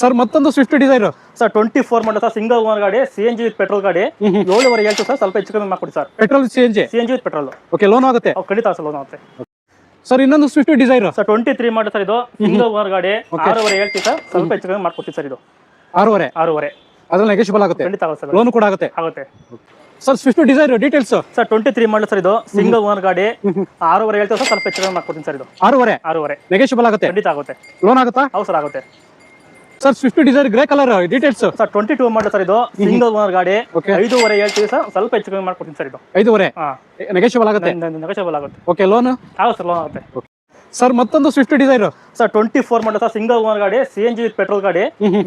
Sir ಮತ್ತೊಂದು Swift Dzire sir twenty four ಮಾಡೋ sir single owner ಗಾಡಿ C N G with petrol ಗಾಡಿ. ಏಳುವರೆ ಹೇಳ್ತು ಸರ್ ಸ್ವಲ್ಪ ಹೆಚ್ಚು ಕಮ್ಮಿ ಮಾಡ್ಕೊಡಿ sir. Petrol C N G C N G with petrol okay loan ಆಗುತ್ತೆ? ಖಂಡಿತ ಸರ್ ಲೋನ್ ಆಗುತ್ತೆ. ಸರ್ ಇನ್ನೊಂದು Swift Dzire sir twenty three model sir ಇದು ಸಿಂಗಲ್ ಓನರ್ ಗಾಡಿ. ಆರೂವರೆ ಹೇಳ್ತೀವಿ ಸರ್ ಸ್ವಲ್ಪ ಹೆಚ್ಚು ಕಮ್ಮಿ ಮಾಡ್ಕೊಡ್ತೀವಿ ಸರ್ ಇದು. ಆರೂವರೆ? ಆರೂವರೆ. ಅದ್ರಲ್ಲಿ ನೆಗೆಷಿಬಲ್ ಆಗುತ್ತೆ? ಖಂಡಿತ ಆಗುತ್ತೆ ಸರ್. ಲೋನ್ ಕೂಡ ಆಗುತ್ತೆ? ಆಗುತ್ತೆ. Sir Swift Dzire details sir twenty three model sir ಇದು ಸಿಂಗಲ್ ಓನರ್ ಗಾಡಿ. ಆರೂವರೆ ಹೇಳ್ತೀವಿ ಸರ್ ಸ್ವಲ್ಪ ಹೆಚ್ಚು ಕಮ್ಮಿ ಮಾಡ್ಕೊಡ್ತೀನಿ ಸರ್ ಇದು. ಆರೂವರೆ? ಆರೂವರೆ. ನೆಗೆಷಿಬಲ್ ಆಗುತ್ತೆ? ಖಂಡಿತ ಆಗುತ್ತೆ. ಲೋನ್ ಆಗುತ್ತಾ? ಹೌದು ಸರ್ ಆಗುತ್ತೆ. Sir Swift Dzire grey colour details sir twenty two model sir ಇದು ಸಿಂಗಲ್ ಓನರ್ ಗಾಡಿ. ಐದೂವರೆ ಹೇಳ್ತೀವಿ ಸರ್ ಸ್ವಲ್ಪ ಹೆಚ್ಚು ಕಮ್ಮಿ ಮಾಡ್ಕೊಡ್ತೀನಿ ಸರ್ ಇದು. ಐದೂವರೆ? ಹಾಂ. ನೆಗೆಷಿಬಲ್ ಆಗುತ್ತೆ? ನೆಗೋಷಿಯಬಲ್ ಆಗುತ್ತೆ. ಓಕೆ ಲೋನ್ ಹೌದು ಸರ್ ಲೋನ್ ಆಗುತ್ತೆ. ಸರ್ ಮತ್ತೊಂದು Swift Dzire sir twenty four ಮಾಡೋದು ಸರ್ ಸಿಂಗಲ್ ಓನರ್ ಗಾಡಿ C N G with petrol ಗಾಡಿ.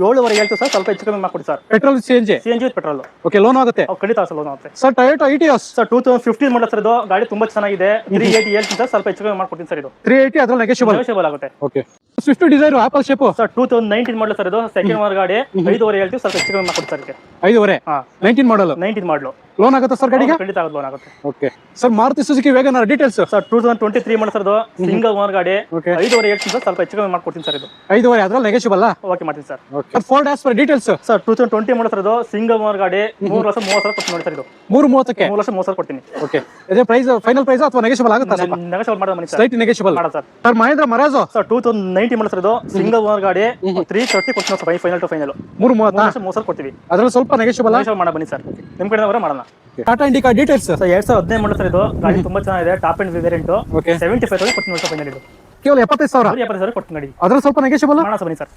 ಏಳುವರೆ ಹೇಳ್ತೀವಿ ಸರ್ ಸ್ವಲ್ಪ ಹೆಚ್ಚು ಕಮ್ಮಿ ಮಾಡ್ಕೊಡಿ sir. Petrol C N G C N G with petrol okay loan ಆಗುತ್ತೆ? ಖಂಡಿತ ಸರ್ ಲೋನ್ ಆಗುತ್ತೆ. Sir Toyota Etios sir two thousand fifteen ಮಾಡೋ ಸರ್ ಇದು. ಗಾಡಿ ತುಂಬಾ ಚೆನ್ನಾಗಿದೆ. ತ್ರೀ ಏಯ್ಟಿ ಹೇಳ್ತೀನಿ ಸರ್ ಸ್ವಲ್ಪ ಹೆಚ್ಚು ಕಮ್ಮಿ ಮಾಡ್ಕೊಡ್ತೀನಿ ಸರ್ ಇದು. ತ್ರೀ ಏಯ್ಟಿ ಅದ್ರಲ್ಲಿ ನೆಗೆಷಿಬಲ್ ನೆಗೋಷಿಯಬಲ್ ಆಗುತ್ತೆ. Okay Swift Dzire Apple shape sir two thousand nineteen model sir ಇದು. ಸೆಕೆಂಡ್ ಓನರ್ ಗಾಡಿ. ಐದುವರೆ ಹೇಳ್ತೀವಿ ಸ್ವಲ್ಪ ಹೆಚ್ಚು ಕಮ್ಮಿ ಮಾಡ್ಕೊಡ್ತಾರೆ ಇದಕ್ಕೆ. ಐದೂವರೆ? Nineteen model? Nineteen model. Loan ಆಗುತ್ತೆ ಸರ್ ಗಾಡಿಗೆ? ಖಂಡಿತ ಆಗುತ್ತೆ ಲೋನ್ ಆಗುತ್ತೆ. Okay sir Maruti Suzuki WagonR details sir two thousand twenty three model sir ಇದು. ಸಿಂಗಲ್ ಓನರ್ ಗಾಡಿ. ಐದುವರೆ ಐದೂವರೆ ಹೇಳ್ತೀನಿ ಸರ್ ಸ್ವಲ್ಪ ಹೆಚ್ಚು ಕಮ್ಮಿ ಮಾಡ್ಕೊಡ್ತೀನಿ ಸರ್ ಇದು. ಐದುವರೆ ಅದ್ರಲ್ಲಿ ಅಲ್ಲ? ಓಕೆ ಮಾಡ್ತೀನಿ sir. Okay Ford Aspire details sir two thousand twenty sir ಇದು ಸಿಂಗಲ್ ಓನರ್ ಗಾಡಿ ಮೂರು ಲಕ್ಷ ಮೂವತ್ತು ಸಾವಿರ ಕೊಟ್ಟು ನೋಡಿ ಸರ್ ಇದು. ಮೂರು ಮೂವತ್ತಕ್ಕೆ? ಮೂರು ವರ್ಷ ಮೂವತ್ತು ಸಾವಿರ ಕೊಡ್ತೀನಿ. ಓಕೆ ಇದೇ ಪ್ರೈಸ್ ಫೈನಲ್ ಪ್ರೈಸ್ ಅಥವಾ ನೆಗೆಷಿಬಲ್ ಆಗುತ್ತಾ ಸ್ವಲ್ಪ? ನೆಗೋಷಿಯಬಲ್ ಮಾಡೋದು ಮನೆ ಸರ್. ಸ್ಲೈಟ್ ನೆಗೆಷಿಬಲ್ ಮಾಡ sir. Sir Mahindra Marazzo? Sir two thousand ninety sir ಇದು ಸಿಂಗಲ್ ಓನರ್ ಗಾಡಿ ತ್ರೀ ತರ್ಟಿ ಕೊಡ್ತೀನಿ ಸರ್ ಫೈನಲ್ ಟು ಫೈನಲ್ ಮೂರು ಮೂವತ್ತು? ಲಕ್ಷ ಮೂವತ್ತು ಸಾವಿರ ಕೊಡ್ತೀವಿ. ಅದ್ರಲ್ಲಿ ಸ್ವಲ್ಪ ನೆಗೋಷಿಯಬಲ್ ಮಾಡೋ ಬನ್ನಿ ಸರ್. ನಿಮ್ಮ ಕಡೆ ಅವರೇ ಮಾಡೋಣ ಟಾಟಾ ಇಂಡಿಕಾ ಡೀಟೇಲ್ಸ್ ಸರ್ ಎರಡ್ ಸಾವಿರದ ಹದಿನೈದು ಮಾಡಲ್ ಸರ್ ಇದು ಗಾಡಿ ತುಂಬಾ ಚೆನ್ನಾಗಿದೆ top end variant okay seventy five ಕೊಟ್ಟು ನೋಡಿ ಸರ್ ಫೈನಲ್ ಇದು. ಕೇವಲ ಎಪ್ಪತ್ತೈದು ಸಾವಿರ. ಅದ್ರ ಎಪ್ಪತ್ತು ಸಾವಿರ ಸ್ವಲ್ಪ ನೆಗೆಷಿಬಲ್ ಮಾಡೋಣ ಸರ್ ಬನ್ನಿ sir.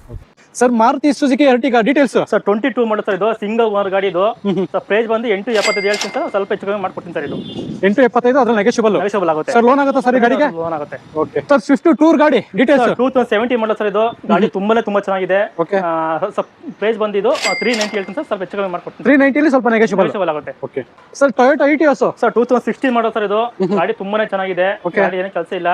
Sir Maruti Suzuki Ertiga details sir twenty two model sir ಇದು ಸಿಂಗಲ್ ಓನರ್ ಗಾಡಿ ಇದು. ಸರ್ ಪ್ರೈಸ್ ಬಂದು ಎಂಟು ಎಪ್ಪತ್ತೈದು ಹೇಳ್ತೀನಿ ಸರ್ ಸ್ವಲ್ಪ ಹೆಚ್ಚು ಕಮ್ಮಿ ಮಾಡ್ಕೊಡ್ತೀನಿ ಸರ್ ಇದು. ಎಂಟು ಎಪ್ಪತ್ತೈದು ಅದ್ರ ನೆಗೆಷಿಬಲ್ ನೆಗೋಷಿಯಬಲ್ ಆಗುತ್ತೆ. ಸರ್ ಲೋನ್ ಆಗುತ್ತೆ ಸರ್ ಗಾಡಿಗೆ? ಲೋನ್ ಆಗುತ್ತೆ. ಓಕೆ ಸರ್ ಸ್ವಿಫ್ಟ್ ಟೂರ್ ಗಾಡಿ details two thousand seventy model sir ಇದು. ಗಾಡಿ ತುಂಬಾನೇ ತುಂಬಾ ಚೆನ್ನಾಗಿದೆ. ಓಕೆ ಪ್ರೈಸ್ ಬಂದಿದ್ದು ತ್ರೀ ನೈಂಟಿ ಹೇಳ್ತೀನಿ ಸರ್ ಸ್ವಲ್ಪ ಹೆಚ್ಚು ಕಮ್ಮಿ ಮಾಡ್ಕೊಡ್ತೀನಿ ತ್ರೀ ನೈಂಟಿಲಿ ಸ್ವಲ್ಪ ನೆಗೆಷಿಬಲ್ ಆಗುತ್ತೆ. Okay sir Toyota Etios sir two thousand sixteen model sir ಇದು. ಗಾಡಿ ತುಂಬಾನೇ ಚೆನ್ನಾಗಿದೆ. ಗಾಡಿ ಏನು ಕೆಲಸ ಇಲ್ಲ.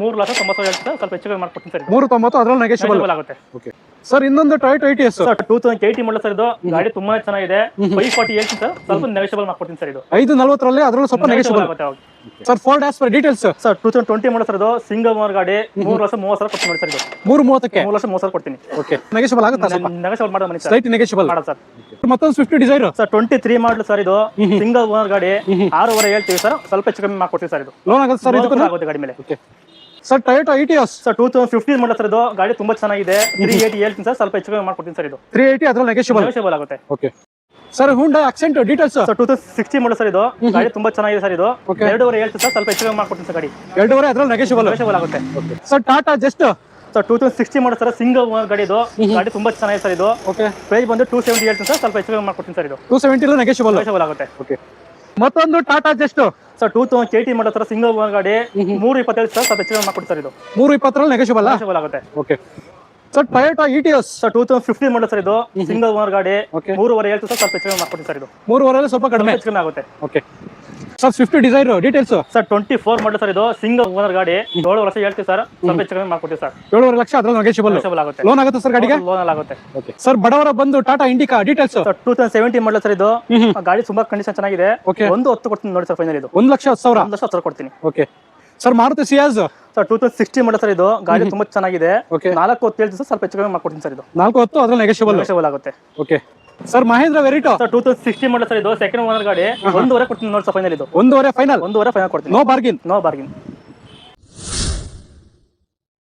ಮೂರು ಲಕ್ಷ ತೊಂಬತ್ತು ಸಾವಿರ ಸ್ವಲ್ಪ ಹೆಚ್ಚು ಕಮ್ಮಿ ಮಾಡ್ಕೊಡ್ತೀನಿ ಸರ್ ಮೂರು ತೊಂಬತ್ತು ಅದ್ರಲ್ಲಿ ನೆಗೆಷಿಬಲ್ ಆಗುತ್ತೆ. ಓಕೆ ಸರ್ ಇನ್ನೊಂದು Toyota Etios sir two thousand eighty ಮಾಡೋ ಸರ್ ಇದು. ಗಾಡಿ ತುಂಬಾ ಚೆನ್ನಾಗಿದೆ. ಫೈವ್ ಫಾರ್ಟಿ ಹೇಳ್ತೀನಿ ಸರ್ ಸ್ವಲ್ಪ ನೆಗೋಷಿಯಬಲ್ ಮಾಡ್ಕೊಡ್ತೀನಿ ಸರ್ ಇದು. ಐದು ನಲ್ವತ್ತರಲ್ಲಿ ಅದ್ರಲ್ಲಿ ಸ್ವಲ್ಪ ನೆಗೋಷಿಯಬಲ್ ಆಗುತ್ತೆ. Sir Ford as details sir two thousand twenty ಮಾಡೋ ಸರ್ ಇದು. ಸಿಂಗಲ್ ಓನರ್ ಗಾಡಿ. ಮೂರು ವರ್ಷ ಮೂವತ್ತು ಸಾವಿರ ಕೊಡ್ತೀನಿ ಸರ್ ಇದು. ಮೂರು ಮೂವತ್ತಕ್ಕೆ? ಮೂರು ಲಕ್ಷ ಮೂವತ್ತು ಸಾವಿರ ಕೊಡ್ತೀನಿ. ಓಕೆ ನೆಗೆಷಿಬಲ್ ಆಗುತ್ತಾ ಸ್ವಲ್ಪ? ನೆಗೋಷಿಯಬಲ್ ಮಾಡೋ ಮನಿ ಸರ್ ಸ್ಲೈಟ್ ನೆಗೆಷಿಬಲ್ ಮಾಡೋದು ಸರ್ ಮತ್ತೊಂದು Swift Dzire sir twenty three model sir ಇದು ಸಿಂಗಲ್ ಓನರ್ ಗಾಡಿ. ಆರೂವರೆ ಹೇಳ್ತೀವಿ ಸರ್ ಸ್ವಲ್ಪ ಹೆಚ್ಚು ಕಮ್ಮಿ ಮಾಡ್ಕೊಡ್ತೀವಿ ಸರ್ ಇದು. ಲೋನ್ ಆಗುತ್ತೆ ಸರ್ ಇದು ಆಗುತ್ತೆ ಗಾಡಿ ಮೇಲೆ. Okay sir Toyota Etios sir two thousand fifteen model sir ಇದು. ಗಾಡಿ ತುಂಬಾ ಚೆನ್ನಾಗಿದೆ. ತ್ರೀ ಏಯ್ಟಿ ಹೇಳ್ತೀನಿ ಸರ್. ಸ್ವಲ್ಪ ಹೆಚ್ಚು ಕಮ್ಮಿ ಮಾಡ್ಕೊಡ್ತೀನಿ ಸರ್ ಇದು. ತ್ರೀ ಏಯ್ಟಿ ಅದ್ರಲ್ಲಿ ನೆಗೆಷಿಬಲ್ ನೆಗೋಷಿಯಬಲ್ ಆಗುತ್ತೆ. Okay sir Hyundai Accent details sir two thousand sixty model sir ಇದು. ಗಾಡಿ ತುಂಬಾ ಚೆನ್ನಾಗಿದೆ ಸರ್ ಇದು. ಎರಡೂವರೆ ಹೇಳ್ತೀನಿ ಸರ್. ಸ್ವಲ್ಪ ಹೆಚ್ಚು ಕಮ್ಮಿ ಮಾಡ್ಕೊಡ್ತೀನಿ ಸರ್ ಗಾಡಿ. ಎರಡೂವರೆ ಅದ್ರಲ್ಲಿ ನೆಗೆಷಿಬಲ್ ನೆಗೋಷಿಯಬಲ್ ಆಗುತ್ತೆ. Sir Tata Zest sir two thousand sixty model sir single ಗಾಡಿ ಇದು. ಗಾಡಿ ತುಂಬಾ ಚೆನ್ನಾಗಿದೆ ಸರ್ ಇದು. ಓಕೆ ಪ್ರೈಸ್ ಬಂದು ಟೂ ಸೆವೆಂಟಿ ಹೇಳ್ತೀನಿ ಸರ್. ಸ್ವಲ್ಪ ಹೆಚ್ಚು ಕಮ್ಮಿ ಮಾಡ್ಕೊಡ್ತೀನಿ ಸರ್ ಇದು. ಟೂ ಸೆವೆಂಟಿ ನೆಗೆಷಿಬಲ್ ನೆಗೋಷಿಯಬಲ್ ಆಗುತ್ತೆ. ಓಕೆ ಮತ್ತೊಂದು Tata Zest. Sir two thousand K ಟಿ ಮಾಡೋ ತರ ಸಿಂಗಲ್ ಓನ್ ಗಾಡಿ ಮೂರು ಇಪ್ಪತ್ತೈದು ಸರ್ ಸ್ವಲ್ಪ ಹೆಚ್ಚು ಕಮ್ಮಿ ಸರ್ ಇದು. ಮೂರು ಇಪ್ಪತ್ತರಲ್ಲಿ ನೆಗೆಶಿಬಲ್ ನೆಗೆಶಿಬಲ್ ಆಗುತ್ತೆ. Okay sir Toyota Etios sir two thousand fifteen ಮಾಡೋ ಸರ್ ಇದು. ಸಿಂಗಲ್ ಓನರ್ ಗಾಡಿ. ಮೂರುವರೆ ಹೇಳ್ತು ಸರ್ ಸ್ವಲ್ಪ ಹೆಚ್ಚಿನ ಮಾಡ್ಕೊಡ್ತೀನಿ ಸರ್ ಇದು. ಮೂರುವರೆ ಸ್ವಲ್ಪ ಕಡಿಮೆ. ಹೆಚ್ಚಿನ ಆಗುತ್ತೆ. Okay sir Swift Dzire details sir twenty four model sir ಇದು ಸಿಂಗಲ್ ಓನರ್ ಗಾಡಿ. ಏಳು ವರ್ಷ ಹೇಳ್ತೀವಿ ಸರ್. ಸ್ವಲ್ಪ ಹೆಚ್ಚು ಕಮ್ಮಿ ಮಾಡ್ಕೊಡ್ತೀವಿ ಸರ್. ಏಳುವರೆ ಲಕ್ಷ ಅದ್ರ ನೆಗೆಷಿಬಲ್ ಆಗುತ್ತೆ. ಲೋನ್ ಆಗುತ್ತೆ ಸರ್ ಗಾಡಿಗೆ? ಲೋನ್ ಆಗುತ್ತೆ. ಓಕೆ ಸರ್ ಬಡವರ ಬಂದು Tata Indica details sir two thousand seventy model sir ಇದು. ಗಾಡಿ ತುಂಬಾ ಕಂಡೀಷನ್ ಚೆನ್ನಾಗಿದೆ. ಒಂದು ಹೊತ್ತು ಕೊಡ್ತೀನಿ ನೋಡಿ ಸರ್ ಫೈನಲ್ ಇದು. ಒಂದು ಲಕ್ಷ ಹತ್ತು ಸಾವಿರ? ಒಂದು ಲಕ್ಷ ಹತ್ತು ಕೊಡ್ತೀನಿ. Okay sir Maruti Ciaz sir two thousand sixty model sir ಇದು. ಗಾಡಿ ತುಂಬಾ ಚೆನ್ನಾಗಿದೆ. ನಾಲ್ಕು ಹೊತ್ತು ಹೇಳ್ತೀನಿ ಸರ್ ಸ್ವಲ್ಪ ಹೆಚ್ಚು ಕಮ್ಮಿ ಮಾಡ್ಕೊಡ್ತೀನಿ ಸರ್ ಇದು. ನಾಲ್ಕು ಹೊತ್ತು ಅದ್ರಲ್ಲಿ ನೆಗೆಶಿಬಲ್ ಆಗುತ್ತೆ. Okay sir Mahindra Verito sir two thousand sixty model sir ಇದು ಸೆಕೆಂಡ್ ಓನರ್ ಗಾಡಿ. ಒಂದೂವರೆ ಕೊಡ್ತೀನಿ ನೋಡಿ ಸರ್ ಫೈನಲ್ ಇದು. ಒಂದೂವರೆ ಫೈನಲ್ ಒಂದೂವರೆ ಫೈನಲ್ ಕೊಡ್ತೀನಿ. No bargain no bargain